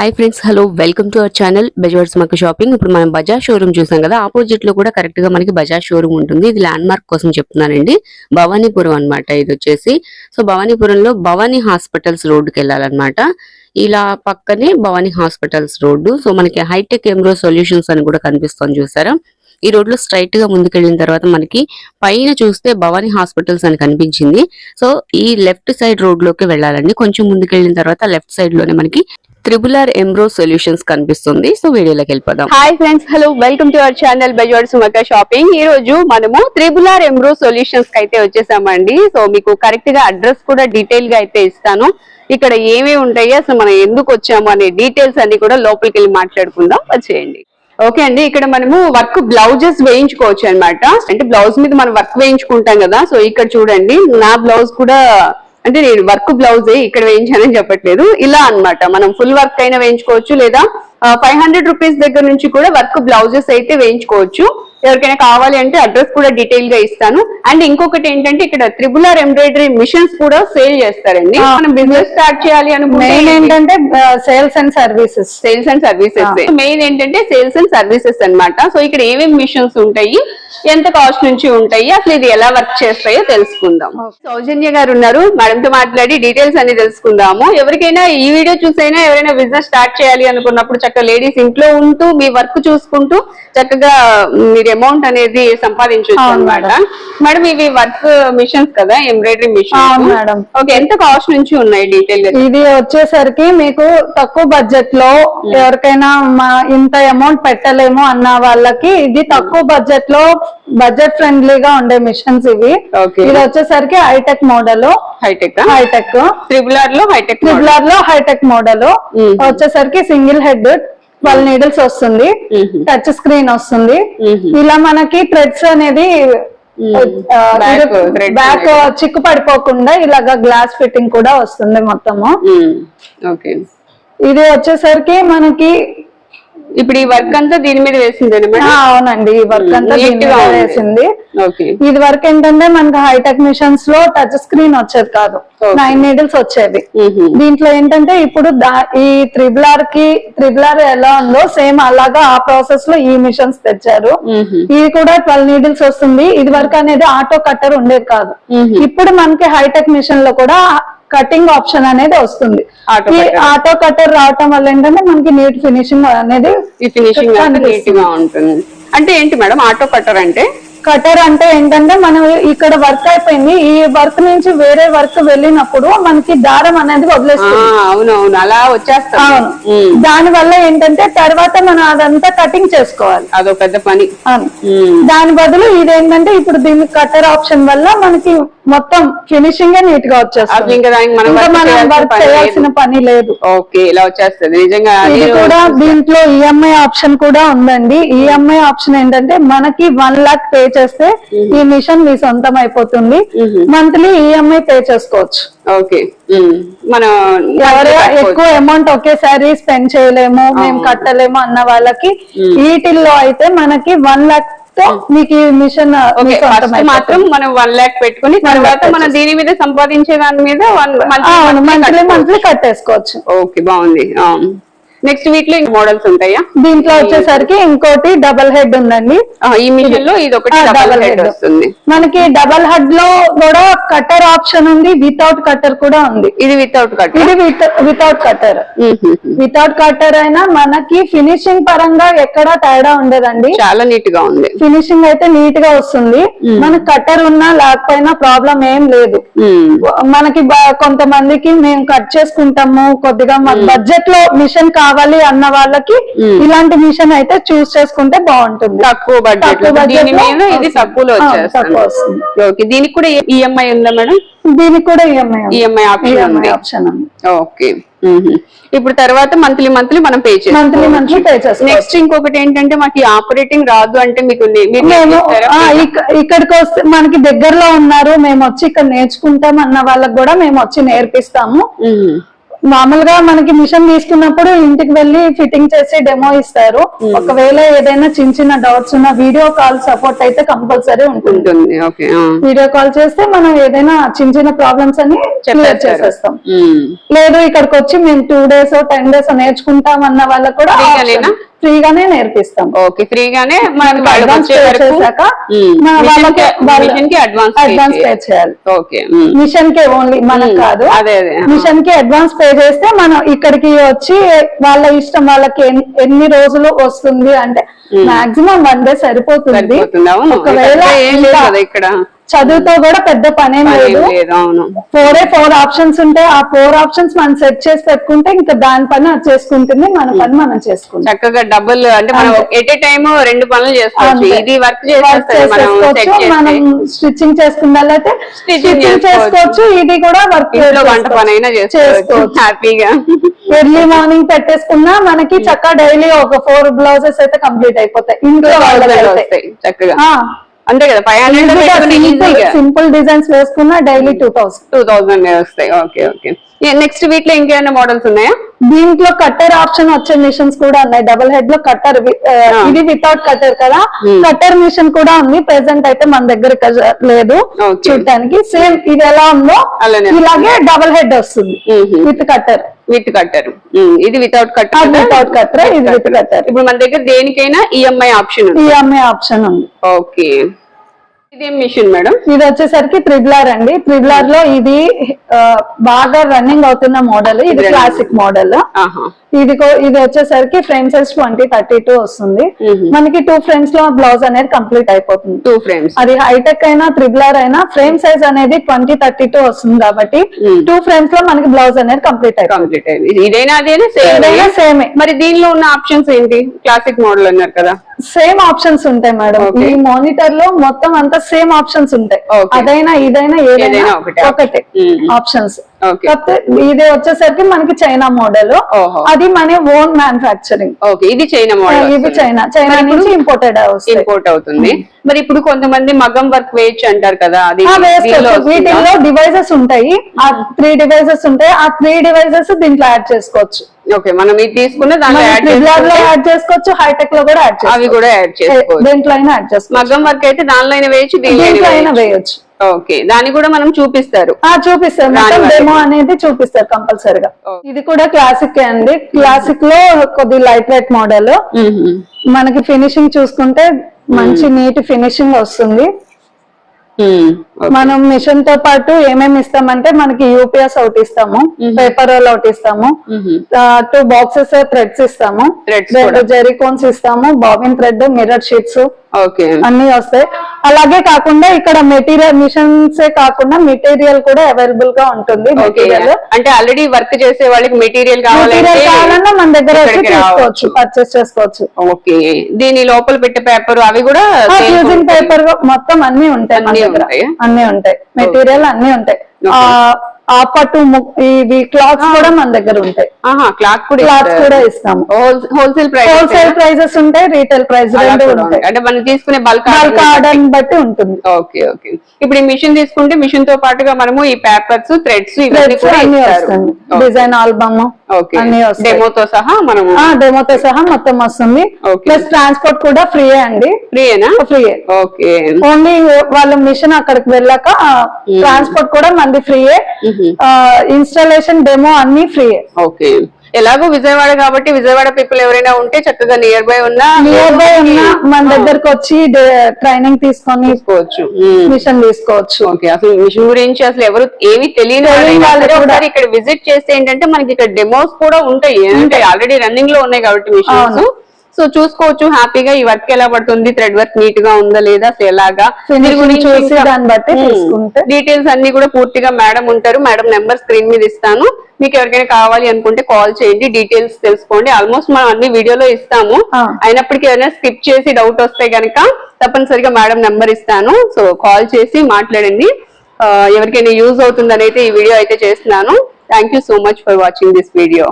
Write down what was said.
Hi friends hello welcome to our channel Bajaj మాకు shopping ఇప్పుడు మనం బజాజ్ షోరూమ్ చూసాం కదా ఆపోజిట్లో కూడా కరెక్ట్గా మనకి బజాజ్ షోరూమ్ ఉంటుంది. ఇది ల్యాండ్ మార్క్ కోసం చెప్తున్నానండి. భవానీపురం అన్నమాట ఇది వచ్చేసి. సో భవానీపురంలో భవానీ హాస్పిటల్స్ రోడ్డుకి వెళ్ళాలన్నమాట. ఇలా పక్కనే భవానీ హాస్పిటల్స్ రోడ్డు. సో మనకి హైటెక్ ఎంబ్రో సొల్యూషన్స్ అని కూడా కనిపిస్తుంది చూసారా? ఈ రోడ్లో స్ట్రైట్గా ముందుకెళ్ళిన తర్వాత మనకి పైన చూస్తే భవానీ హాస్పిటల్స్ అని కనిపించింది. సో ఈ లెఫ్ట్ సైడ్ రోడ్లోకి వెళ్ళాలండి. కొంచెం ముందుకెళ్ళిన తర్వాత లెఫ్ట్ సైడ్లోనే మనకి త్రిబుల్ ఆర్ ఎంబ్రో సొల్యూషన్స్ కనిపిస్తుంది. సో వీడియోలోకి వెళ్ళిపోదాం. Hi friends hello welcome to our channel Bazar సుమక షాపింగ్ ఈ రోజు మనము త్రిబుల్ ఆర్ ఎంబ్రో సొల్యూషన్స్కి అయితే వచ్చేసామండి. సో మీకు కరెక్ట్గా అడ్రస్ కూడా డీటెయిల్గా అయితే ఇస్తాను. ఇక్కడ ఏమేమి ఉంటాయి అసలు మనం ఎందుకు వచ్చాము అనే డీటెయిల్స్ అన్ని కూడా లోపలికి వెళ్ళి మాట్లాడుకుందాం. వచ్చేయండి ఓకే అండి ఇక్కడ మనము వర్క్ బ్లౌజెస్ వేయించుకోవచ్చు అన్నమాట. అంటే బ్లౌజ్ మీద మనం వర్క్ వేయించుకుంటాం కదా. సో ఇక్కడ చూడండి నా బ్లౌజ్ కూడా అంటే నేను వర్క్ బ్లౌజే ఇక్కడ వేయించానని చెప్పట్లేదు. ఇలా అన్నమాట. మనం ఫుల్ వర్క్ అయినా వేయించుకోవచ్చు లేదా ఫైవ్ హండ్రెడ్ రూపీస్ దగ్గర నుంచి కూడా వర్క్ బ్లౌజెస్ అయితే వేయించుకోవచ్చు. ఎవరికైనా కావాలి అంటే అడ్రస్ కూడా డీటెయిల్గా ఇస్తాను. అండ్ ఇంకొకటి ఏంటంటే ఇక్కడ త్రిబుల్ ఆర్ ఎంబ్రాయిడరీ మిషన్స్ కూడా సేల్ చేస్తారండి. మనం బిజినెస్ స్టార్ట్ చేయాలి మెయిన్ అనుకుంటే ఏంటంటే sales and services sales and services main ఏంటంటే సేల్స్ అండ్ సర్వీసెస్ అన్నమాట. సో ఇక్కడ ఏమేమి మిషన్స్ ఉంటాయి? ఎంత కాస్ట్ నుంచి ఉంటాయి? అసలు ఇది ఎలా వర్క్ చేస్తాయో తెలుసుకుందాం. సౌజన్య గారు ఉన్నారు. మేడం తో మాట్లాడి డీటెయిల్స్ అన్ని తెలుసుకుందాము. ఎవరికైనా ఈ వీడియో చూసైనా ఎవరైనా బిజినెస్ స్టార్ట్ చేయాలి అనుకున్నప్పుడు చక్కగా లేడీస్ ఇంట్లో ఉంటూ మీ వర్క్ చూసుకుంటూ చక్కగా మీరు అమౌంట్ అనేది సంపాదించవచ్చు అనమాట మేడం. ఇవి వర్క్ మిషన్స్ కదా ఎంబ్రాయిడరీ మిషన్ మేడం. ఓకే ఎంత కాస్ట్ నుంచి ఉన్నాయి డీటెయిల్ ఇది వచ్చేసరికి మీకు తక్కువ బడ్జెట్లో ఎవరికైనా మా ఇంత అమౌంట్ పెట్టలేము అన్న వాళ్ళకి ఇది తక్కువ బడ్జెట్లో బడ్జెట్ ఫ్రెండ్లీగా ఉండే మిషన్స్ ఇవి. ఇది వచ్చేసరికి hitech model hitech hitech triple ఆర్లో hitech ట్రిబులర్లో హైటెక్ మోడల్ Mhm. వచ్చేసరికి సింగిల్ హెడ్ ట్వెల్వ్ నీడిల్స్ వస్తుంది. టచ్ స్క్రీన్ వస్తుంది. ఇలా మనకి థ్రెడ్స్ అనేది బ్యాక్ చిక్కు పడిపోకుండా ఇలాగా గ్లాస్ ఫిట్టింగ్ కూడా వస్తుంది మొత్తము. ఓకే. ఇది వచ్చేసరికి మనకి ఇప్పుడు ఈ వర్క్ అంతా దీని మీద వేసింది అవునండి ఈ వర్క్ అంతా దీని మీద. వేసింది ఇది వరకు ఏంటంటే మనకి హైటెక్ మిషన్స్లో టచ్ స్క్రీన్ వచ్చేది కాదు. నైన్ నీడిల్స్ వచ్చేది. దీంట్లో ఏంటంటే ఇప్పుడు ఈ త్రిబుల్ ఆర్కి త్రిబుల్ ఆర్ ఎలా ఉందో సేమ్ అలాగా ఆ ప్రాసెస్లో ఈ మిషన్స్ తెచ్చారు Mhm. ఇది కూడా ట్వెల్వ్ నీడిల్స్ వస్తుంది ఇది వరకు అనేది ఆటో కట్టర్ ఉండేది కాదు Mhm. ఇప్పుడు మనకి హైటెక్ మిషన్లో కూడా కటింగ్ ఆప్షన్ అనేది వస్తుంది. ఆటో కట్టర్ రావటం వల్ల ఏంటంటే మనకి నీట్ ఫినిషింగ్ అనేది ఈ ఫినిషింగ్ నీట్. గా ఉంటుంది అంటే ఏంటి మేడం ఆటో కట్టర్ అంటే కటర్ అంటే ఏంటంటే మనం ఇక్కడ వర్క్ అయిపోయింది. ఈ వర్క్ నుంచి వేరే వర్క్ వెళ్ళినప్పుడు మనకి దారం అనేది వదిలేస్తుంది. అవునవును. అలా వచ్చేస్తాం అవును. దాని వల్ల ఏంటంటే తర్వాత మనం అదంతా కటింగ్ చేసుకోవాలి. అదో పెద్ద పని. దాని బదులు ఇదేంటంటే ఇప్పుడు దీని కట్టర్ ఆప్షన్ వల్ల మనకి మొత్తం ఫినిషింగ్ నీట్గా వచ్చేస్తుంది. ఇంకా దానికి మనం వర్క్ పని చేయాల్సిన లేదు. పని లేదు. ఓకే ఇలా వచ్చేస్తుంది. నిజంగా ఇది కూడా దీంట్లో ఈఎంఐ ఆప్షన్ కూడా ఉందండి. ఈఎంఐ ఆప్షన్ ఏంటంటే మనకి వన్ లాక్ పే చేస్తే ఈ మిషన్ మీ సొంతం అయిపోతుంది. మంత్లీ ఈఎంఐ పే చేసుకోవచ్చు. ఓకే. మనం. ఎక్కువ అమౌంట్ ఒకేసారి స్పెండ్ చేయలేము మేము. కట్టలేము అన్న వాళ్ళకి వీటిల్లో అయితే మనకి వన్ లాక్తో మీకు ఈ మిషన్ మాత్రం మనం వన్ లాక్ పెట్టుకుని తర్వాత మనం దీని మీద సంపాదించే దాని మీద వన్ మంత్లీ మంత్లీ కట్టేసుకోవచ్చు. ఓకే బాగుంది. నెక్స్ట్ వీక్లో ఇంక మోడల్స్ ఉంటాయా? దీంట్లో వచ్చేసరికి ఇంకోటి డబల్ హెడ్ ఉందండి. ఈ మిషన్లో ఇది ఒకటి డబల్ హెడ్. వస్తుంది. మనకి డబల్ హెడ్లో కూడా కట్టర్ ఆప్షన్ ఉంది వితౌట్ కట్టర్ కూడా ఉంది. ఇది వితౌట్ కట్ ఇది వితౌట్ కట్టర్ వితౌట్ కట్టర్ అయినా మనకి ఫినిషింగ్ పరంగా ఎక్కడ తేడా ఉండదండి. చాలా నీట్గా ఉంది. ఫినిషింగ్ అయితే నీట్గా వస్తుంది మనకి కట్టర్ ఉన్నా లేకపోయినా ప్రాబ్లం ఏం లేదు. మనకి కొంతమందికి మేము కట్ చేసుకుంటాము కొద్దిగా మాకు బడ్జెట్లో మిషన్ కావాలి అన్న వాళ్ళకి ఇలాంటి మిషన్ అయితే చూస్ చేసుకుంటే బాగుంటుంది. తక్కువ బడ్జెట్ దీని మీద ఇది. తక్కువలో వచ్చేస్తుంది. ఓకే దీనికి కూడా ఈఎంఐ ఉందా మేడం? దీనికి కూడా ఈఎంఐ ఈఎంఐ ఆప్షన్ ఉంది. ఆప్షన్ ఉంది. ఓకే. ఇప్పుడు తర్వాత మంత్లీ మంత్లీ మనం పే చేస్తాం. మంత్లీ మంత్లీ పే చేసుకోవచ్చు నెక్స్ట్ ఇంకొకటి ఏంటంటే మాకు ఆపరేటింగ్ రాదు అంటే మీకు ఇక్కడికి వస్తే మనకి దగ్గరలో ఉన్నారు మేము వచ్చి ఇక్కడ నేర్చుకుంటాం అన్న వాళ్ళకి కూడా మేము వచ్చి నేర్పిస్తాము. మామూలుగా మనకి మిషన్ తీసుకున్నప్పుడు ఇంటికి వెళ్ళి ఫిట్టింగ్ చేసి డెమో ఇస్తారు. ఒకవేళ ఏదైనా చిన్న చిన్న డౌట్స్ ఉన్న వీడియో కాల్ సపోర్ట్ అయితే కంపల్సరీ ఉంటుంది. వీడియో కాల్ చేస్తే మనం ఏదైనా చిన్న చిన్న ప్రాబ్లమ్స్ అని క్లియర్ చేసేస్తాం. లేదు ఇక్కడికి వచ్చి మేము టూ డేస్ టెన్ డేస్ నేర్చుకుంటాం అన్న వాళ్ళకి కూడా? ఫ్రీగానే నేర్పిస్తాం ఓకే ఫ్రీగానే వాళ్ళకి అడ్వాన్స్ చేశాక. మన మిషన్ కి- అడ్వాన్స్ అడ్వాన్స్ పే చేయాలి ఓకే. మిషన్కి ఓన్లీ మనకు మ్మ్. కాదు అదే, అదే. మిషన్కి అడ్వాన్స్ పే చేస్తే మనం ఇక్కడికి వచ్చి వాళ్ళ ఇష్టం వాళ్ళకి ఎన్- ఎన్ని రోజులు వస్తుంది అంటే మాక్సిమం వన్ డే సరిపోతుంది ఒకవేళ ఇక్కడ చదువుతో కూడా పెద్ద పనేం లేదు. లేదు అవును. ఫోర్ ఏ ఫోర్ ఆప్షన్స్ ఉంటాయి ఆ ఫోర్ ఆప్షన్స్ మనం సెట్ చేసి పెట్టుకుంటే ఇంకా దాని పని అది చేసుకుంటుంది మన పని మనం చేసుకుంటాం చక్కగా డబుల్ అంటే మనం. ఎట్ ఏ టైమ్ రెండు పనులు చేసుకోవచ్చు. ఇది వర్క్ మనం స్టిచ్చింగ్ Stitching స్టిచ్చింగ్ చేసుకోవచ్చు. ఇది కూడా వర్క్ వంట పని అయినా చేసుకోవచ్చు. హ్యాపీగా ఎర్లీ మార్నింగ్ పెట్టేసుకున్నా మనకి చక్కగా డైలీ ఒక ఫోర్ బ్లౌజెస్ అయితే కంప్లీట్ అయిపోతాయి. ఇంట్లో చక్కగా. అంతే కదా five hundred simple simple designs వేసుకున్నా daily two thousand two thousand వస్తాయి. ఓకే ఓకే నెక్స్ట్ వీక్లో ఇంకేమైనా మోడల్స్ ఉన్నాయా? దీంట్లో కట్టర్ ఆప్షన్ వచ్చే మిషన్స్ కూడా ఉన్నాయి. డబుల్ హెడ్లో కట్టర్ ఇది వితౌట్ కట్టర్ కదా. కట్టర్ మిషన్ కూడా ఉంది. ప్రెసెంట్ అయితే మన దగ్గర లేదు. చూడటానికి సేమ్ ఇది ఎలా ఉందో. ఇలాగే డబుల్ హెడ్ వస్తుంది. విత్ కట్టర్ విత్ కట్టర్ ఇది వితౌట్ కట్టర్ without cutter, ఇది with cutter. ఇప్పుడు మన దగ్గర దేనికైనా ఈఎంఐ ఆప్షన్ ఈఎంఐ ఆప్షన్ ఉంది. ఓకే ఇదేం మిషన్ మేడం? ఇది వచ్చేసరికి త్రిబులర్ అండి. త్రిబులర్లో ఇది బాగా రన్నింగ్ అవుతున్న మోడల్. ఇది. Classic model. ఇది ఇది వచ్చేసరికి frame size twenty thirty two వస్తుంది. మనకి టూ ఫ్రేమ్స్లో బ్లౌజ్ అనేది కంప్లీట్ అయిపోతుంది. టూ ఫ్రేమ్స్ అది హైటెక్ అయినా త్రిబులర్ అయినా ఫ్రేమ్ సైజ్ అనేది ట్వంటీ థర్టీ టూ వస్తుంది కాబట్టి. టూ ఫ్రేమ్స్లో మనకి బ్లౌజ్ అనేది కంప్లీట్ అయిపోతుంది. కంప్లీట్ అయింది. ఇదైనా అదేనా? ఏదైనా సేమ్ సేమే. మరి దీనిలో ఉన్న ఆప్షన్స్ ఏంటి? క్లాసిక్ మోడల్ అన్నారు కదా. సేమ్ ఆప్షన్స్ ఉంటాయి మేడం. ఈ మానిటర్లో మొత్తం అంతా సేమ్ ఆప్షన్స్ ఉంటాయి. అదైనా ఇదైనా ఏదైనా ఒకటే. ఆప్షన్స్. కాకపోతే ఇది వచ్చేసరికి మనకి చైనా మోడల్. ఓహో. అది మన ఓన్ మ్యానుఫాక్చరింగ్ ఓకే ఇది చైనా మోడల్ ఇది చైనా. చైనా నుంచి ఇంపోర్టెడ్ ఇంపోర్ట్ అవుతుంది. మరి ఇప్పుడు కొంతమంది మగం వర్క్ వేయచ్చు అంటారు కదా? వీటిల్లో డివైజెస్ ఉంటాయి. ఆ త్రీ డివైజెస్ ఉంటాయి. ఆ త్రీ డివైజెస్ దీంట్లో యాడ్ చేసుకోవచ్చు. ఓకే మనం ఇది తీసుకున్న దాంట్లో యాడ్లో చేసుకోవచ్చు హైటెక్లో కూడా యాడ్ అవి కూడా యాడ్ చేసుకోవచ్చు. దేంట్లో అయినా యాడ్ చేసుకోవచ్చు. మగ్గం వర్క్ అయితే దానిలో అయినా వేయచ్చు దీంట్లో అయినా వేయచ్చు. ఓకే దాన్ని కూడా మనం చూపిస్తారు. చూపిస్తారు. మొత్తం. డెమో అనేది చూపిస్తారు కంపల్సరిగా. ఇది కూడా క్లాసిక్ అండి. క్లాసిక్లో కొద్ది లైట్ వెయిట్ మోడల్ మనకి ఫినిషింగ్ చూసుకుంటే మంచి నీట్ ఫినిషింగ్ వస్తుంది. మనం మిషన్తో పాటు ఏమేమి ఇస్తామంటే మనకి యూపీఎస్ ఒకటి ఇస్తాము పేపర్ రోల్ ఒకటి ఇస్తాము టూ బాక్సెస్ థ్రెడ్స్ ఇస్తాము. జెరికోన్స్ ఇస్తాము bobbin thread mirror sheets okay అన్ని వస్తాయి. అలాగే కాకుండా ఇక్కడ మెటీరియల్ మిషన్స్ కాకుండా మెటీరియల్ కూడా అవైలబుల్గా ఉంటుంది మెటీరియల్. అంటే ఆల్రెడీ వర్క్ చేసే వాళ్ళకి మెటీరియల్ కావాలన్నా మన దగ్గర తీసుకోవచ్చు. పర్చేస్ చేసుకోవచ్చు ఓకే దీని లోపల పెట్టే పేపర్ అవి కూడా same పేపర్ మొత్తం అన్ని ఉంటాయి మన అన్నీ దగ్గర. ఉంటాయా? అన్ని ఉంటాయి. మెటీరియల్ అన్ని ఉంటాయి. ఆ, పట్టు ఇవి క్లాత్స్ కూడా మన దగ్గర ఉంటాయి. ఆహా క్లాత్ కూడా క్లాత్స్ కూడా ఇస్తాము. హోల్సేల్ ప్రైస్ హోల్సేల్ ప్రైజెస్ ఉంటాయి రీటైల్ ప్రైస్ ఉంటాయి. అంటే మనం తీసుకునే బల్క్ బల్క్ ఆర్డర్ బట్టి. ఉంటుంది. Okay okay. ఇప్పుడు ఈ మిషన్ తీసుకుంటే మిషన్తో పాటుగా మనము ఈ పేపర్స్ థ్రెడ్స్ ఇవన్నీ డిజైన్ ఆల్బమ్ అన్ని డెమోతో సహా మనము ఆ డెమోతో సహా మొత్తం వస్తుంది. ప్లస్ ట్రాన్స్పోర్ట్ కూడా ఫ్రీ అండి. ఫ్రీయేనా ఫ్రీయే ఓకే ఓన్లీ వాళ్ళ మిషన్ అక్కడికి వెళ్ళాక ట్రాన్స్పోర్ట్ కూడా మంది ఫ్రీయే ఇన్స్టాలేషన్ డెమో అన్ని ఫ్రీయే ఓకే ఎలాగో విజయవాడ కాబట్టి విజయవాడ పీపుల్ ఎవరైనా ఉంటే చక్కగా నియర్ బై ఉన్నా నియర్ బై ఉన్న మన దగ్గరకు వచ్చి ట్రైనింగ్ తీసుకొని తీసుకోవచ్చు. మిషన్ తీసుకోవచ్చు. ఓకే అసలు మిషన్ గురించి అసలు ఎవరు ఏమి తెలియని వాళ్ళు. ఇక్కడ విజిట్ చేస్తే ఏంటంటే మనకి ఇక్కడ డెమోస్ కూడా ఉంటాయి. అంటే ఆల్రెడీ రన్నింగ్లో ఉన్నాయి కాబట్టి మిషన్స్. సో చూసుకోవచ్చు హ్యాపీగా ఈ వర్క్ ఎలా పడుతుంది థ్రెడ్ వర్క్ నీట్గా ఉందా లేదా ఎలాగా? చూసి దాన్ని బట్టి తీసుకుంటే. డీటెయిల్స్ అన్ని కూడా పూర్తిగా మేడం ఉంటారు. మేడం నెంబర్ స్క్రీన్ మీద ఇస్తాను. మీకు ఎవరికైనా కావాలి అనుకుంటే కాల్ చేయండి. డీటెయిల్స్ తెలుసుకోండి. ఆల్మోస్ట్ మనం అన్ని వీడియోలో ఇస్తాము. అయినప్పటికీ ఏదైనా స్కిప్ చేసి డౌట్ వస్తే గనక తప్పనిసరిగా మేడం నెంబర్ ఇస్తాను. సో కాల్ చేసి మాట్లాడండి. ఎవరికైనా యూజ్ అవుతుందని అయితే ఈ వీడియో అయితే చేస్తున్నాను. Thank you so much for watching this video